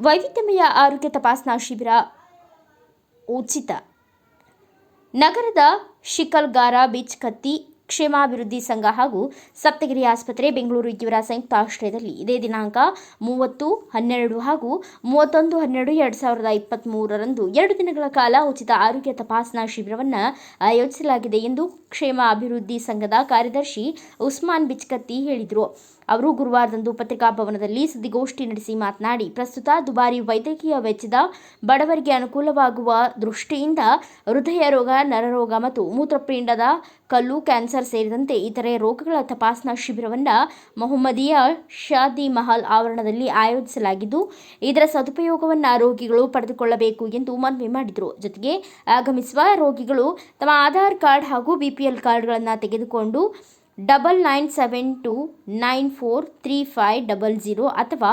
ವೈವಿಧ್ಯಮಯ ಆರೋಗ್ಯ ತಪಾಸಣಾ ಶಿಬಿರ ಉಚಿತ. ನಗರದ ಶಿಕಲ್ಗಾರ ಬೀಚ್ ಕತ್ತಿ ಕ್ಷೇಮಾಭಿವೃದ್ಧಿ ಸಂಘ ಹಾಗೂ ಸಪ್ತಗಿರಿ ಆಸ್ಪತ್ರೆ ಬೆಂಗಳೂರು ಇವರ ಸಂಯುಕ್ತ ಆಶ್ರಯದಲ್ಲಿ ಇದೇ ದಿನಾಂಕ ಮೂವತ್ತು, ಹನ್ನೆರಡು ಹಾಗೂ ಮೂವತ್ತೊಂದು, ಹನ್ನೆರಡು, ಎರಡು ಸಾವಿರದ ಇಪ್ಪತ್ತ್ಮೂರರಂದು ಎರಡು ದಿನಗಳ ಕಾಲ ಉಚಿತ ಆರೋಗ್ಯ ತಪಾಸಣಾ ಶಿಬಿರವನ್ನು ಆಯೋಜಿಸಲಾಗಿದೆ ಎಂದು ಕ್ಷೇಮ ಅಭಿವೃದ್ಧಿ ಸಂಘದ ಕಾರ್ಯದರ್ಶಿ ಉಸ್ಮಾನ್ ಬಿಚ್ಕತ್ತಿ ಹೇಳಿದರು. ಅವರು ಗುರುವಾರದಂದು ಪತ್ರಿಕಾ ಭವನದಲ್ಲಿ ಸುದ್ದಿಗೋಷ್ಠಿ ನಡೆಸಿ ಮಾತನಾಡಿ, ಪ್ರಸ್ತುತ ದುಬಾರಿ ವೈದ್ಯಕೀಯ ವೆಚ್ಚದ ಬಡವರಿಗೆ ಅನುಕೂಲವಾಗುವ ದೃಷ್ಟಿಯಿಂದ ಹೃದಯ ರೋಗ ನರರೋಗ ಮತ್ತು ಮೂತ್ರಪಿಂಡದ ಕಲ್ಲು, ಕ್ಯಾನ್ಸರ್ ಸೇರಿದಂತೆ ಇತರೆ ರೋಗಗಳ ತಪಾಸಣಾ ಶಿಬಿರವನ್ನು ಮೊಹಮ್ಮದಿಯ ಶಾದಿ ಮಹಲ್ ಆವರಣದಲ್ಲಿ ಆಯೋಜಿಸಲಾಗಿದ್ದು, ಇದರ ಸದುಪಯೋಗವನ್ನು ರೋಗಿಗಳು ಪಡೆದುಕೊಳ್ಳಬೇಕು ಎಂದು ಮನವಿ ಮಾಡಿದರು. ಜೊತೆಗೆ ಆಗಮಿಸುವ ರೋಗಿಗಳು ತಮ್ಮ ಆಧಾರ್ ಕಾರ್ಡ್ ಹಾಗೂ ಬಿಪಿಎಲ್ ಕಾರ್ಡ್ಗಳನ್ನು ತೆಗೆದುಕೊಂಡು double nine seven two nine four three five double zero ಅಥವಾ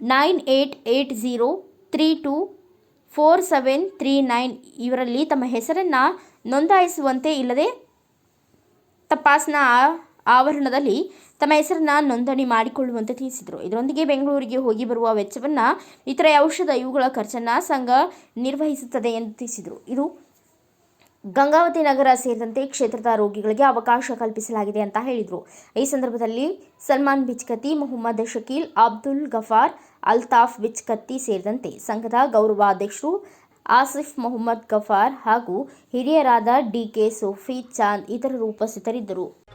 nine eight eight zero three two four seven three nine ಇವರಲ್ಲಿ ತಮ್ಮ ಹೆಸರನ್ನು ನೋಂದಾಯಿಸುವಂತೆ ಇಲ್ಲದೆ ತಪಾಸಣಾ ಆ- ಆವರಣದಲ್ಲಿ ತಮ್ಮ ಹೆಸರನ್ನ ನೋಂದಣಿ ಮಾಡಿಕೊಳ್ಳುವಂತೆ ತಿಳಿಸಿದರು. ಇದರೊಂದಿಗೆ ಬೆಂಗಳೂರಿಗೆ ಹೋಗಿ ಬರುವ ವೆಚ್ಚವನ್ನು ಇತರೆ ಔಷಧ ಇವುಗಳ ಖರ್ಚನ್ನು ಸಂಘ ನಿರ್ವಹಿಸುತ್ತದೆ ಎಂದು ತಿಳಿಸಿದರು. ಇದು ಗಂಗಾವತಿ ನಗರ ಸೇರಿದಂತೆ ಕ್ಷೇತ್ರದ ರೋಗಿಗಳಿಗೆ ಅವಕಾಶ ಕಲ್ಪಿಸಲಾಗಿದೆ ಅಂತ ಹೇಳಿದರು. ಈ ಸಂದರ್ಭದಲ್ಲಿ ಸಲ್ಮಾನ್ ಬಿಚ್ಕತ್ತಿ ಮೊಹಮ್ಮದ್ ಶಕೀಲ್, ಅಬ್ದುಲ್ ಗಫಾರ್, ಅಲ್ತಾಫ್ ಬಿಚ್ಕತ್ತಿ ಸೇರಿದಂತೆ ಸಂಘದ ಗೌರವಾಧ್ಯಕ್ಷರು ಆಸಿಫ್ ಮೊಹಮ್ಮದ್ ಗಫಾರ್ ಹಾಗೂ ಹಿರಿಯರಾದ ಡಿಕೆ ಸೋಫಿ ಚಾಂದ್ ಇತರರು ಉಪಸ್ಥಿತರಿದ್ದರು.